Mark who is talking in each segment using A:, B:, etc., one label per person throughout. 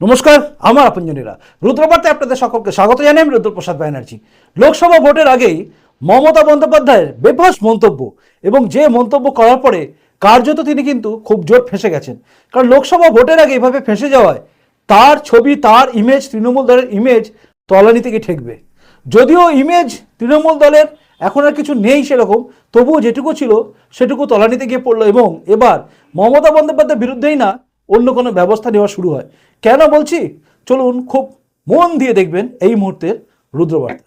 A: নমস্কার, আমার আপনজনীরা। রুদ্রবার্তায় আপনাদের সকলকে স্বাগত জানাই আমি রুদ্রপ্রসাদ ব্যানার্জি। লোকসভা ভোটের আগেই মমতা বন্দ্যোপাধ্যায়ের বেফাস মন্তব্য এবং যে মন্তব্য করার পরে কার্যত তিনি কিন্তু খুব জোর ফেসে গেছেন। কারণ লোকসভা ভোটের আগে এভাবে ফেসে যাওয়ায় তার ছবি, তার ইমেজ তৃণমূল দলের ইমেজ তলানি থেকে ঠেকবে। যদিও ইমেজ তৃণমূল দলের এখন আর কিছু নেই সেরকম, তবুও যেটুকু ছিল সেটুকু তলানিতে গিয়ে পড়ল এবং এবার মমতা বন্দ্যোপাধ্যায়ের বিরুদ্ধেই না অন্য কোনো ব্যবস্থা নেওয়া শুরু হয়। কেন বলছি? চলুন খুব মন দিয়ে দেখবেন এই মুহূর্তের রুদ্রবার্তা।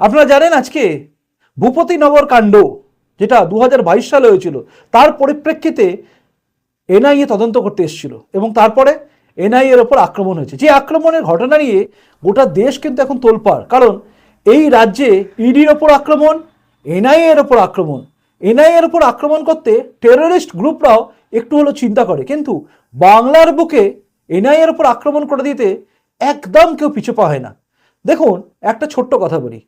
A: আপনারা জানেন আজকে ভূপতিনগর কাণ্ড, যেটা দু হাজার বাইশ সালে হয়েছিল, তার পরিপ্রেক্ষিতে এনআইএ তদন্ত করতে এসেছিল এবং তারপরে এনআইএ এর ওপর আক্রমণ হয়েছে। যে আক্রমণের ঘটনা নিয়ে গোটা দেশ কিন্তু এখন তোলপাড়। কারণ এই রাজ্যে ইডির ওপর আক্রমণ, এনআইএ এর ওপর আক্রমণ। এনআইএ এর ওপর আক্রমণ করতে টেররিস্ট গ্রুপরাও একটু হলো চিন্তা করে। কিন্তু বাংলার বুকে এনআইএ এর ওপর আক্রমণ করে দিতে একদম কেউ পিছু পা হয় না। দেখুন, একটা ছোট্ট কথা বলি।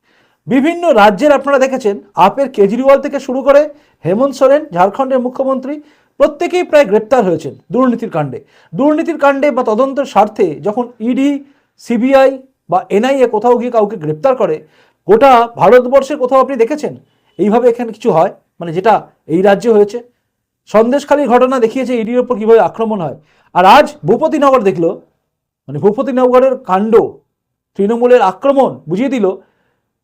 A: বিভিন্ন রাজ্যের আপনারা দেখেছেন আপের কেজরিওয়াল থেকে শুরু করে হেমন্ত সোরেন, ঝাড়খণ্ডের মুখ্যমন্ত্রী প্রত্যেকেই প্রায় গ্রেপ্তার হয়েছেন দুর্নীতির কাণ্ডে। দুর্নীতির কাণ্ডে বা তদন্তের স্বার্থে যখন ইডি, সিবিআই বা এনআইএ কোথাও গিয়ে কাউকে গ্রেপ্তার করে, গোটা ভারতবর্ষের কোথাও আপনি দেখেছেন? এইভাবে এখানে কিছু হয়? মানে যেটা এই রাজ্যে হয়েছে। সন্দেশখালীর ঘটনা দেখিয়েছে ইডির ওপর কীভাবে আক্রমণ হয়। আর আজ ভূপতিনগর দেখল মানে ভূপতিনগরের কাণ্ড, তৃণমূলের আক্রমণ বুঝিয়ে দিল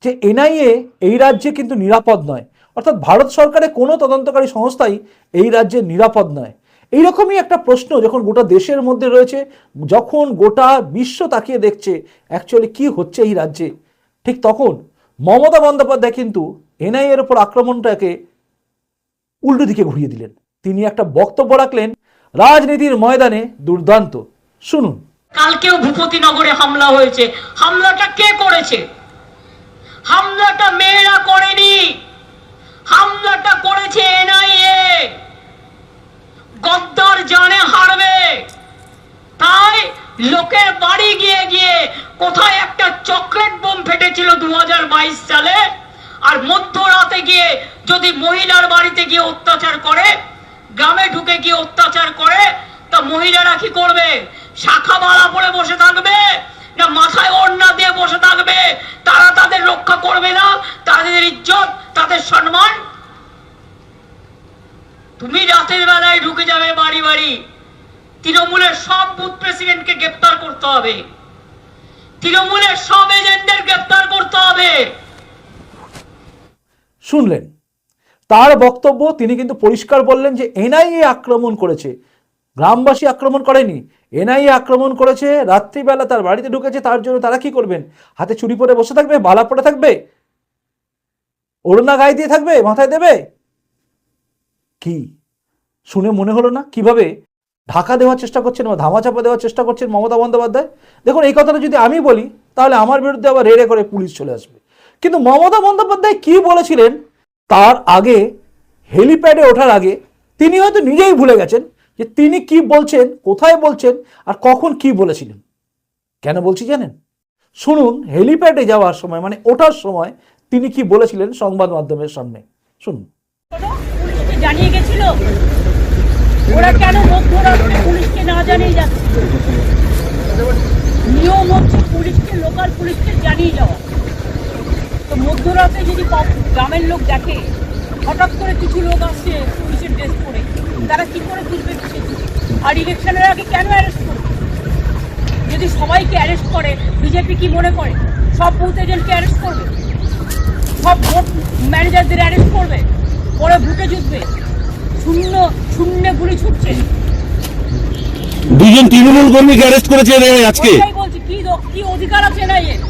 A: যে এনআইএ এই রাজ্যে কিন্তু নিরাপদ নয়। অর্থাৎ ভারত সরকারের কোনো তদন্তকারী সংস্থাই এই রাজ্যে নিরাপদ নয়। এইরকমই একটা প্রশ্ন যখন গোটা দেশের মধ্যে রয়েছে, যখন গোটা বিশ্ব তাকিয়ে দেখছে অ্যাকচুয়ালি কি হচ্ছে এই রাজ্যে, ঠিক তখন মমতা বন্দ্যোপাধ্যায় কিন্তু এনআইএ এর ওপর আক্রমণটাকে উল্টো দিকে ঘুরিয়ে দিলেন। তিনি একটা বক্তব্য রাখলেন, রাজনীতির ময়দানে দুর্দান্ত। শুনুন।
B: কালকেও ভূপতিনগরে হামলা হয়েছে। হামলাটা কে করেছে? হামলাটা মেয়েরা করেনি। হামলাটা করেছে এনআইএ। গদ্দার জানে হারবে। তাই লোকের বাড়ি গিয়ে গিয়ে কোথায় একটা চকলেট বোম ফেটেছিল দু হাজার বাইশ সালে, আর মধ্যরাতে গিয়ে যদি মহিলার বাড়িতে গিয়ে অত্যাচার করে, গ্রামে ঢুকে গিয়ে অত্যাচার করে, তা মহিলারা কি করবে? শাখা মালা পরে বসে থাকবে? না মাথায় ওড়না দিয়ে বসে থাকবে, তারা তাদের রক্ষা করবে না, তাদের ইজ্জত, তাদের সম্মান। তুমি রাতের বেলায় ঢুকে যাবে বাড়ি বাড়ি। তৃণমূলের সব বুথ প্রেসিডেন্টকে গ্রেপ্তার করতে হবে। তৃণমূলের সব এজেন্টদের গ্রেপ্তার করতে হবে।
A: শুনলেন? তার বক্তব্য তিনি কিন্তু পরিষ্কার বললেন যে, এনআইএ আক্রমণ করেছে। গ্রামবাসী আক্রমণ করেনি এনআইএ আক্রমণ করেছে, রাত্রিবেলা তার বাড়িতে ঢুকেছে, তার জন্য তারা কি করবেন? হাতে চুরি পরে বসে থাকবে, বালা পরে থাকবে? ওড়না গায়ে দিয়ে থাকবে, মাথায় দেবে? কি? শুনে মনে হলো না? কীভাবে? ঢাকা দেওয়ার চেষ্টা করছেন বা ধামাচাপা দেওয়ার চেষ্টা করছেন মমতা বন্দ্যোপাধ্যায়? দেখুন, এই কথাটা যদি আমি বলি, তাহলে আমার বিরুদ্ধে আবার রেড়ে করে পুলিশ চলে আসবে। কিন্তু মমতা বন্দ্যোপাধ্যায় কি বলেছিলেন? তার আগে হেলিপ্যাডে ওঠার আগে তিনি হয়তো নিজেই ভুলে গেছেন। যে তিনি কি বলছেন, কোথায় বলছেন আর কখন কি বলেছিলেন। কেন বলছি জানেন? শুনুন, হেলিপ্যাডে যাওয়ার সময় মানে ওঠার সময় তিনি কি বলেছিলেন সংবাদ মাধ্যমের সামনে? শুনুন।
B: জানিয়ে গেছিল। ওরা কেন পুলিশকে না জানিয়ে যাচ্ছে? নিয়ম হচ্ছে পুলিশকে, লোকাল পুলিশকে জানিয়ে যাওয়া। তো মধ্যরাতে যদি গ্রামের লোক দেখে, হঠাৎ করে কিছু লোক আসছে, পুলিশের ড্রেস পরে তারা কি করে বুঝবে আর ইলেকশনের আগে কেন অ্যারেস্ট করবে? যদি সবাইকে অ্যারেস্ট করে বিজেপি কি মনে করে? সব বুথ এজেন্টকে অ্যারেস্ট করবে? সব ভোট ম্যানেজারদের অ্যারেস্ট করবে? পরে বুটে জুটবে শূন্য শূন্যে গুলি ছুটছে।
C: দুজন তৃণমূল কর্মীকে অ্যারেস্ট করেছে আজকে।
B: বলছি কি কি অধিকার আছে না এর?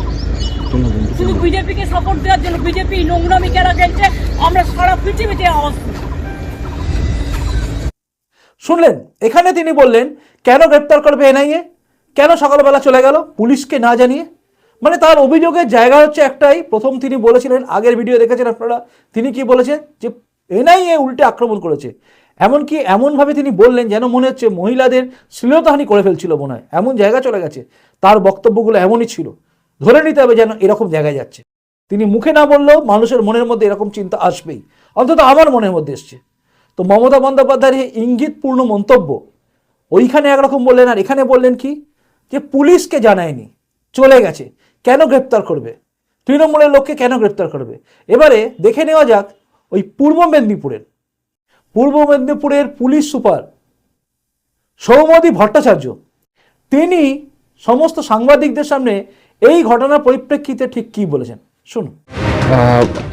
B: শুধু বিজেপিকে সাপোর্ট দেওয়ার জন্য বিজেপি নোংরামি কেনা গেছে আমরা সারা পৃথিবীতে আওয়াজ তুলি।
A: শুনলেন? এখানে তিনি বললেন, কেন গ্রেপ্তার করবে এনআইএ? কেন সকালবেলা চলে গেল পুলিশকে না জানিয়ে? মানে তার অভিযোগের জায়গা হচ্ছে একটাই, প্রথম তিনি বলেছিলেন, আগের ভিডিও দেখেছেন আপনারা, তিনি কি বলেছেন? যে এনআইএ উল্টে আক্রমণ করেছে। এমনকি এমনভাবে তিনি বললেন যেন মনে হচ্ছে মহিলাদের শ্লীলতাহানি করে ফেলছিল মনে হয়। এমন জায়গা চলে গেছে। তার বক্তব্যগুলো এমনই ছিল। ধরে নিতে হবে যেন এরকম জায়গায় যাচ্ছে। তিনি মুখে না বললেও মানুষের মনের মধ্যে এরকম চিন্তা আসবেই। অন্তত আমার মনের মধ্যে এসছে। তো মমতা বন্দ্যোপাধ্যায়ের এই ইঙ্গিতপূর্ণ মন্তব্য, ওইখানে একরকম বললেন, আর এখানে বললেন কি? যে পুলিশকে জানায়নি, চলে গেছে, কেন গ্রেপ্তার করবে? তৃণমূলের লোককে কেন গ্রেপ্তার করবে? এবারে দেখে নেওয়া যাক ওই পূর্ব মেদিনীপুরের পূর্ব মেদিনীপুরের পুলিশ সুপার সৌমদী ভট্টাচার্য, তিনি সমস্ত সাংবাদিকদের সামনে এই ঘটনার পরিপ্রেক্ষিতে ঠিক কি বলেছেন। শুনুন।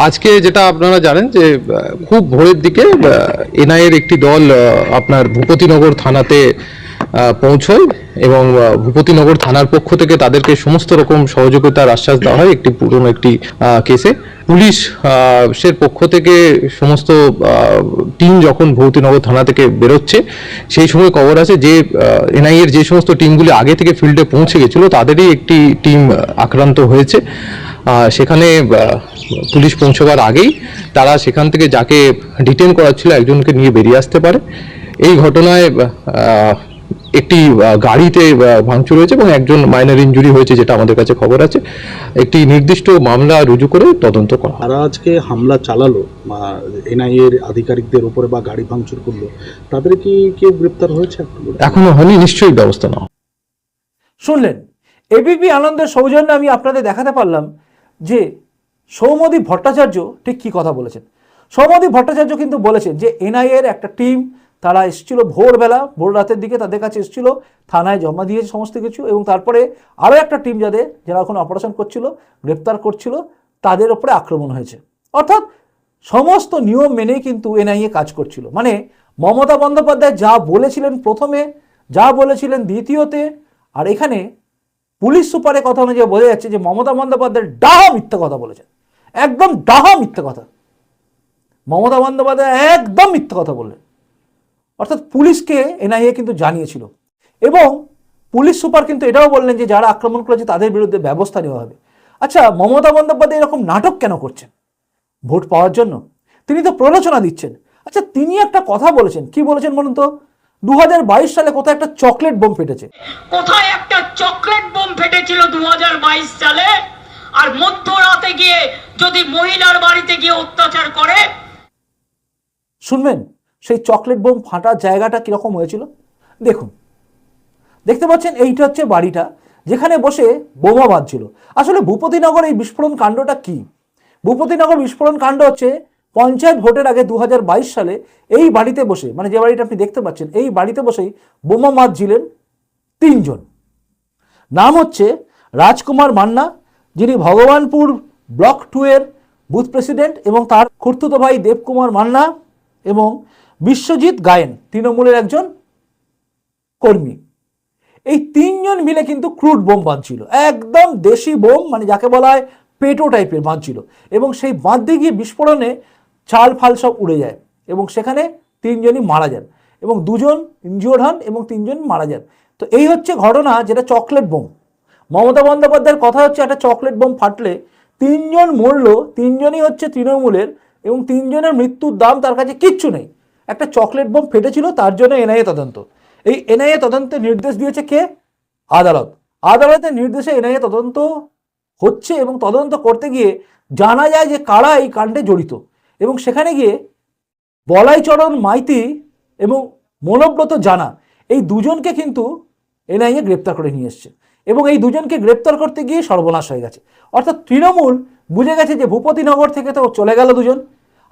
D: আজকে যেটা আপনারা জানেন যে খুব ভোরের দিকে এনআইএর একটি দল আপনার ভূপতিনগর থানাতে পৌঁছয় এবং ভূপতিনগর থানার পক্ষ থেকে তাদেরকে সমস্ত রকম সহযোগিতার আশ্বাস দেওয়া হয় একটি পুরনো একটি কেসে। পুলিশ সের পক্ষ থেকে সমস্ত টিম যখন ভূপতিনগর থানা থেকে বেরোচ্ছে, সেই সময় খবর আছে যে এনআইএর যে সমস্ত টিমগুলি আগে থেকে ফিল্ডে পৌঁছে গেছিল, তাদেরই একটি টিম আক্রান্ত হয়েছে। সেখানে পুলিশ পৌঁছবার আগেই তারা সেখান থেকে যাকে ডিটেন করা ছিল একজনকে নিয়ে বেরিয়ে আসতে পারে। এই ঘটনায় একটি গাড়িতে ভাঙচুর হয়েছে এবং একজন মাইনার ইনজুরি হয়েছে যেটা আমাদের কাছে খবর আছে। একটি নির্দিষ্ট মামলা রুজু করে তদন্ত করা
E: তারা আজকে হামলা চালালো বা এনআইএর আধিকারিকদের উপরে বা গাড়ি ভাঙচুর করল। তাদের কি কেউ গ্রেপ্তার হয়েছে
D: এখনও হয়নি নিশ্চয়ই ব্যবস্থা নেওয়া।
A: শুনলেন এবিপি আনন্দের সৌজন্যে আমি আপনাদের দেখাতে পারলাম যে সৌমদী ভট্টাচার্য ঠিক কি কথা বলেছেন? সৌমদী ভট্টাচার্য কিন্তু বলেছেন যে এনআইএর একটা টিম, তারা এসেছিল ভোরবেলা, ভোর রাতের দিকে তাদের কাছে এসেছিল, থানায় জমা দিয়েছে সমস্ত কিছু এবং তারপরে আরও একটা টিম যাদের যারা ওখানে অপারেশন করছিল, গ্রেপ্তার করছিল, তাদের ওপরে আক্রমণ হয়েছে। অর্থাৎ সমস্ত নিয়ম মেনেই কিন্তু এনআইএ কাজ করছিল। মানে মমতা বন্দ্যোপাধ্যায় যা বলেছিলেন প্রথমে, যা বলেছিলেন দ্বিতীয়তে, আর এখানে পুলিশ সুপারের কথা অনুযায়ী বোঝা যাচ্ছে যে মমতা বন্দ্যোপাধ্যায় ডাহা মিথ্যা কথা বলেছেন। একদম ডাহা মিথ্যা কথা। মমতা বন্দ্যোপাধ্যায় একদম মিথ্যা কথা বললেন। অর্থাৎ পুলিশকে এনআইএ কিন্তু জানিয়েছিল। এবং পুলিশ সুপার কিন্তু এটাও বললেন যে যারা আক্রমণ করেছে তাদের বিরুদ্ধে ব্যবস্থা নেওয়া হবে। আচ্ছা মমতা বন্দ্যোপাধ্যায় এরকম নাটক কেন করছেন? ভোট পাওয়ার জন্য। তিনি তো প্ররোচনা দিচ্ছেন। আচ্ছা তিনি একটা কথা বলেছেন। কি বলেছেন বলুন তো? দু হাজার বাইশ সালে কোথায় একটা চকলেট বোম ফেটেছে?
B: কোথায় একটা চকলেট বোম ফেটেছিল দু হাজার বাইশ সালে? আর মধ্যরাতে গিয়ে যদি মহিলার বাড়িতে গিয়ে অত্যাচার করে?
A: শুনবেন সেই চকলেট বোম ফাটার জায়গাটা কীরকম হয়েছিল? দেখুন দেখতে পাচ্ছেন এইটা হচ্ছে বাড়িটা যেখানে বসে বোমা বাঁধছিল। আসলে ভূপতিনগর এই বিস্ফোরণ কাণ্ডটা কি? ভূপতিনগর বিস্ফোরণ কাণ্ড হচ্ছে পঞ্চায়েত ভোটের আগে দু হাজার বাইশ সালে এই বাড়িতে বসে মানে যে বাড়িটা আপনি দেখতে পাচ্ছেন, এই বাড়িতে বসেই বোমা বাঁধছিলেন তিনজন। নাম হচ্ছে রাজকুমার মান্না, যিনি ভগবানপুর ব্লক টু এর বুথ প্রেসিডেন্ট এবং তার খুর্তুতো ভাই দেবকুমার মান্না এবং বিশ্বজিৎ গায়েন, তৃণমূলের একজন কর্মী। এই তিনজন মিলে কিন্তু ক্রুড বোম বাঁধছিল, একদম দেশি বোম মানে যাকে বলা হয় পেটো টাইপের বাঁধছিল। এবং সেই বাঁধতে গিয়ে বিস্ফোরণে চাল ফাল সব উড়ে যায় এবং সেখানে তিনজনই মারা যান এবং দুজন ইনজিওর্ড হন এবং তিনজন মারা যান। তো এই হচ্ছে ঘটনা যেটা চকলেট বোম। মমতা বন্দ্যোপাধ্যায়ের কথা হচ্ছে একটা চকলেট বোম ফাটলে তিনজন মরল, তিনজনই হচ্ছে তৃণমূলের এবং তিনজনের মৃত্যুর দাম তার কাছে কিচ্ছু নেই। একটা চকলেট বোম ফেটেছিল, তার জন্য এনআইএ তদন্ত। এই এনআইএ তদন্তের নির্দেশ দিয়েছে কে? আদালত। আদালতের নির্দেশে এনআইএ তদন্ত হচ্ছে এবং তদন্ত করতে গিয়ে জানা যায় যে কারা এই কাণ্ডে জড়িত। এবং সেখানে গিয়ে বলাইচরণ, মাইতি এবং মনোব্রত জানা এই দুজনকে কিন্তু এনআইএ গ্রেপ্তার করে নিয়ে এসছে এবং এই দুজনকে গ্রেপ্তার করতে গিয়ে সর্বনাশ হয়ে গেছে। অর্থাৎ তৃণমূল বুঝে গেছে যে ভূপতিনগর থেকে তো চলে গেল দুজন।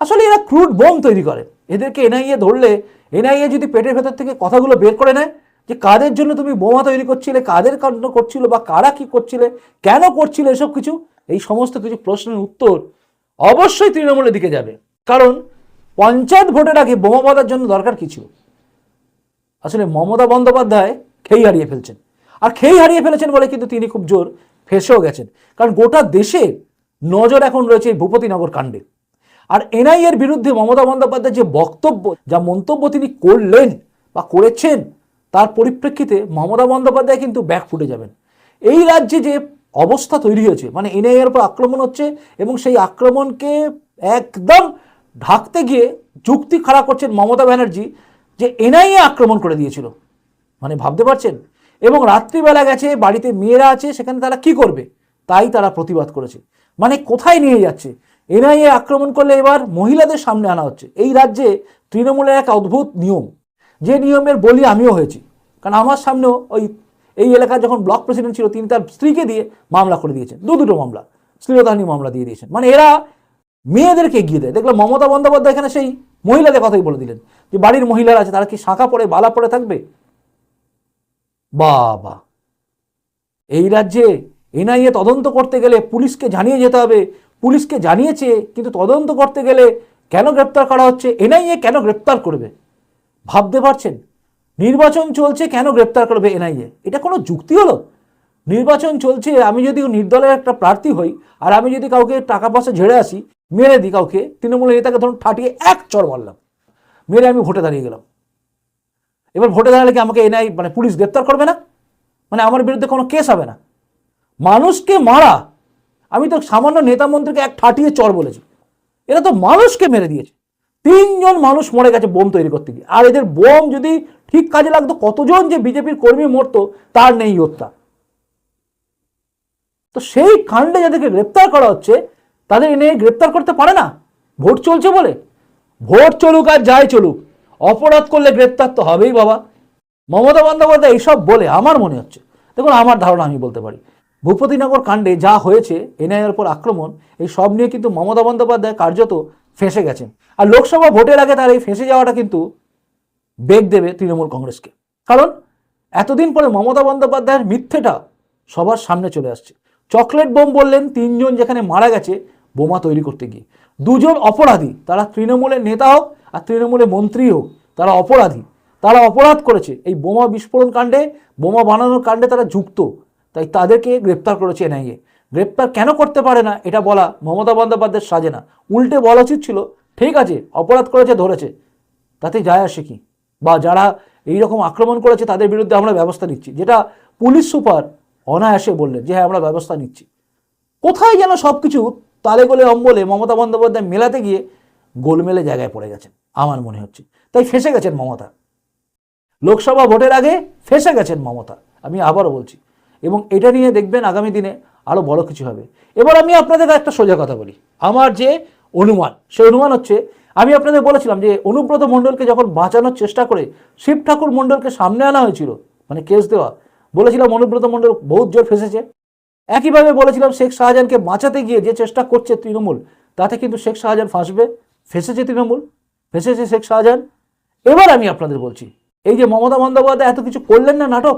A: আসলে এরা ক্রুড বোম তৈরি করে। এদেরকে এনআইএ ধরলে, এনআইএ যদি পেটের ভেতর থেকে কথাগুলো বের করে নেয় যে কাদের জন্য তুমি বোমা তৈরি করছিলে, কাদের কাণ্ড করছিল বা কারা কি করছিলে, কেন করছিলে এসব কিছু, এই সমস্ত কিছু প্রশ্নের উত্তর অবশ্যই তৃণমূলের দিকে যাবে। কারণ পঞ্চায়েত ভোটের আগে বোমা বাঁধার জন্য দরকার কিছু। আসলে মমতা বন্দ্যোপাধ্যায় খেই হারিয়ে ফেলছেন। আর খেই হারিয়ে ফেলেছেন বলে কিন্তু তিনি খুব জোর ফেসেও গেছেন। কারণ গোটা দেশে নজর এখন রয়েছে ভূপতিনগর কাণ্ডে। আর এনআইএর বিরুদ্ধে মমতা বন্দ্যোপাধ্যায়ের যে বক্তব্য, যা মন্তব্য তিনি করলেন বা করেছেন, তার পরিপ্রেক্ষিতে মমতা বন্দ্যোপাধ্যায় কিন্তু ব্যাক ফুটে যাবেন। এই রাজ্যে যে অবস্থা তৈরি হয়েছে। মানে এনআইএর উপর আক্রমণ হচ্ছে এবং সেই আক্রমণকে একদম ঢাকতে গিয়ে যুক্তি খাড়া করছেন মমতা ব্যানার্জি যে এনআইএ আক্রমণ করে দিয়েছিল। মানে ভাবতে পারছেন? এবং রাত্রিবেলা গেছে, বাড়িতে মেয়েরা আছে, সেখানে তারা কি করবে? তাই তারা প্রতিবাদ করেছে। মানে কোথায় নিয়ে যাচ্ছে? এনআইএ আক্রমণ করলে এবার মহিলাদের সামনে আনা হচ্ছে। এই রাজ্যে তৃণমূলের এক অদ্ভুত নিয়ম। যে নিয়মের বলি আমিও হয়েছি। কারণ আমার সামনেও ওই এই এলাকার যখন ব্লক প্রেসিডেন্ট ছিল, তিনি তার স্ত্রীকে দিয়ে মামলা করে দিয়েছেন। দু দুটো মামলা, শ্লীলতাহানি মামলা দিয়ে দিয়েছেন। মানে এরা মেয়েদেরকে এগিয়ে দেয়। দেখলাম মমতা বন্দ্যোপাধ্যায় এখানে সেই মহিলাদের কথাই বলে দিলেন যে, বাড়ির মহিলারা আছে, তারা কি শাঁখা পরে বালা পরে থাকবে? বাবা! এই রাজ্যে এনআইএ তদন্ত করতে গেলে পুলিশকে জানিয়ে যেতে হবে। পুলিশকে জানিয়েছে, কিন্তু তদন্ত করতে গেলে কেন গ্রেপ্তার করা হচ্ছে? এনআইএ কেন গ্রেপ্তার করবে? ভাবতে পারছেন? নির্বাচন চলছে কেন গ্রেপ্তার করবে এনআইএ? এটা কোনো যুক্তি হলো? নির্বাচন চলছে, আমি যদি নির্দলের একটা প্রার্থী হই, আর আমি যদি কাউকে টাকা পয়সা ঝেড়ে আসি, মেরে দিই কাউকে, তৃণমূলের নেতাকে ধরুন ঠাটিয়ে এক চড় মারলাম, মেরে আমি ভোটে দাঁড়িয়ে গেলাম। এবার ভোটে দাঁড়ালে কি আমাকে এনআই মানে পুলিশ গ্রেপ্তার করবে না? মানে আমার বিরুদ্ধে কোনো কেস হবে না? মানুষকে মারা, আমি তো সামান্য নেতা মন্ত্রীকে এক ঠাটিয়ে চর বলেছি, এরা তো মানুষকে মেরে দিয়েছে। তিনজন মানুষ মরে গেছে বোম তৈরি করতে গিয়ে। আর এদের বোম যদি ঠিক কাজে লাগতো, কতজন যে বিজেপির কর্মী মরতো, তার নেই হত্যা। তো সেই কাণ্ডে যাদেরকে গ্রেপ্তার করা হচ্ছে, তাদের এনে গ্রেপ্তার করতে পারে না। ভোট চলছে বলে। ভোট চলুক আর যাই চলুক, অপরাধ করলে গ্রেপ্তার তো হবেই বাবা। মমতা বন্দ্যোপাধ্যায় এইসব বলে আমার মনে হচ্ছে। দেখুন, আমার ধারণা আমি বলতে পারি। ভূপতিনগর কাণ্ডে যা হয়েছে এনআইএর উপর আক্রমণ, এই সব নিয়ে কিন্তু মমতা বন্দ্যোপাধ্যায় কার্যত ফেঁসে গেছেন। আর লোকসভা ভোটের আগে তার এই ফেঁসে যাওয়াটা কিন্তু বেগ দেবে তৃণমূল কংগ্রেসকে। কারণ এতদিন পরে মমতা বন্দ্যোপাধ্যায়ের মিথ্যেটা সবার সামনে চলে আসছে। চকলেট বোম বললেন তিনজন যেখানে মারা গেছে বোমা তৈরি করতে গিয়ে। দুজন অপরাধী, তারা তৃণমূলের নেতা হোক আর তৃণমূলের মন্ত্রী হোক, তারা অপরাধী। তারা অপরাধ করেছে। এই বোমা বিস্ফোরণ কাণ্ডে, বোমা বানানোর কাণ্ডে তারা যুক্ত। তাই তাদেরকে গ্রেপ্তার করেছে এনআইএ। গ্রেপ্তার কেন করতে পারে না, এটা বলা মমতা বন্দ্যোপাধ্যায়ের সাজে না। উল্টে বলা উচিত ছিল, ঠিক আছে, অপরাধ করেছে, ধরেছে, তাতে যায় আসে কি? বা যারা এই রকম আক্রমণ করেছে, তাদের বিরুদ্ধে আমরা ব্যবস্থা নিচ্ছি, যেটা পুলিশ সুপার অনায়াসে বললেন যে হ্যাঁ আমরা ব্যবস্থা নিচ্ছি। কোথায় যেন সব কিছু তালে গোলে অম্বলে মমতা বন্দ্যোপাধ্যায় মেলাতে গিয়ে গোলমেলে জায়গায় পড়ে গেছেন, আমার মনে হচ্ছে। তাই ফেসে গেছেন মমতা। লোকসভা ভোটের আগে ফেসে গেছেন মমতা, আমি আবারও বলছি। এবং এটা নিয়ে দেখবেন আগামী দিনে আরও বড় কিছু হবে। এবার আমি আপনাদের একটা সোজা কথা বলি। আমার যে অনুমান, সেই অনুমান হচ্ছে, আমি আপনাদের বলেছিলাম যে অনুব্রত মণ্ডলকে যখন বাঁচানোর চেষ্টা করে শিব ঠাকুর মণ্ডলকে সামনে আনা হয়েছিল মানে কেস দেওয়া, বলেছিলাম অনুব্রত মণ্ডল বহুত জোর ফেসেছে। একইভাবে বলেছিলাম শেখ শাহজাহানকে বাঁচাতে গিয়ে যে চেষ্টা করছে তৃণমূল, তাতে কিন্তু শেখ শাহজাহান ফাঁসবে, ফেসেছে তৃণমূল, ফেসেছে শেখ শাহজাহান। এবার আমি আপনাদের বলছি, এই যে মমতা বন্দ্যোপাধ্যায় এত কিছু করলেন না নাটক,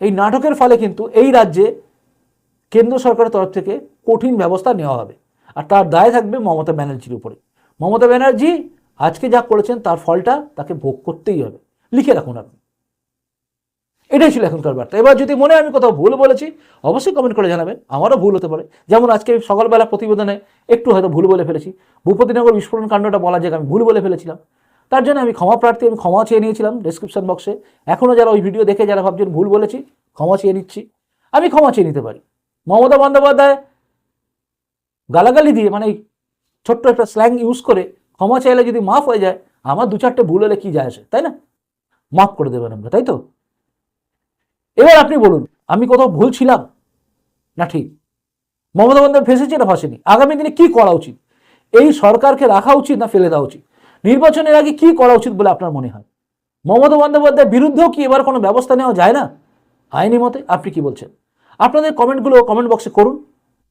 A: এই নাটকের ফলে কিন্তু এই রাজ্যে কেন্দ্র সরকারের তরফ থেকে কঠিন ব্যবস্থা নেওয়া হবে। আর তার দায় থাকবে মমতা ব্যানার্জির উপরে। মমতা ব্যানার্জি আজকে যা করেছেন তার ফলটা তাকে ভোগ করতেই হবে। লিখে রাখুন আপনি। এটাই ছিল এখনকার বার্তা। এবার যদি মনে আমি কোথাও ভুল বলেছি, অবশ্যই কমেন্ট করে জানাবেন। আমারও ভুল হতে পারে। যেমন আজকে সকালবেলা প্রতিবেদনে একটু হয়তো ভুল বলে ফেলেছি। ভূপতিনগর বিস্ফোরণ কাণ্ডটা বলা যাক, আমি ভুল বলে ফেলেছিলাম। তার জন্য আমি ক্ষমা প্রার্থী, আমি ক্ষমা চেয়ে নিয়েছিলাম ডেসক্রিপশন বক্সে এখনও যারা ওই ভিডিও দেখে, যারা ভাবছেন ভুল বলেছি, ক্ষমা চেয়ে নিচ্ছি। আমি ক্ষমা চেয়ে নিতে পারি। মমতা বন্দ্যোপাধ্যায় গালাগালি দিয়ে মানে ছোট্ট একটা স্ল্যাং ইউজ করে ক্ষমা চাইলে যদি মাফ হয়ে যায়, আমার দু চারটে ভুল হলে কি যায় আসে, তাই না? মাফ করে দেবেন আমরা, তাই তো? এবার আপনি বলুন, আমি কোথাও ভুল ছিলাম? না ঠিক। মমতা বন্দ্যোপাধ্যায় ফেসেছে না ফাঁসেনি? আগামী দিনে কি করা উচিত? এই সরকারকে রাখা উচিত না ফেলে দেওয়া উচিত? নির্বাচনের আগে কি করা উচিত বলে আপনার মনে হয়? মমতা বন্দ্যোপাধ্যায়ের বিরুদ্ধেও কি এবার কোনো ব্যবস্থা নেওয়া যায় না? আইনি মতে, আপনি কি বলছেন? আপনাদের কমেন্টগুলো কমেন্ট বক্সে করুন।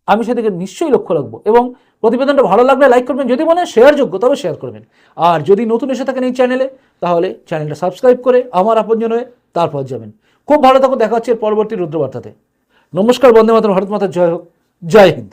A: আমি সেদিকে নিশ্চয়ই লক্ষ্য রাখব এবং প্রতিবেদনটা ভালো লাগলে লাইক করবেন, যদি মনে হয় শেয়ার যোগ্য, তবে শেয়ার করবেন। আর যদি নতুন এসে থাকেন এই চ্যানেলে তাহলে চ্যানেলটা সাবস্ক্রাইব করে আমার আপনজন হয়ে তারপর যাবেন। খুব ভালো থাকুন, দেখা হচ্ছে পরবর্তী রুদ্রবার্তাতে। নমস্কার, বন্দে মাতরম, ভারত মাতার, জয় হোক, জয় হিন্দ।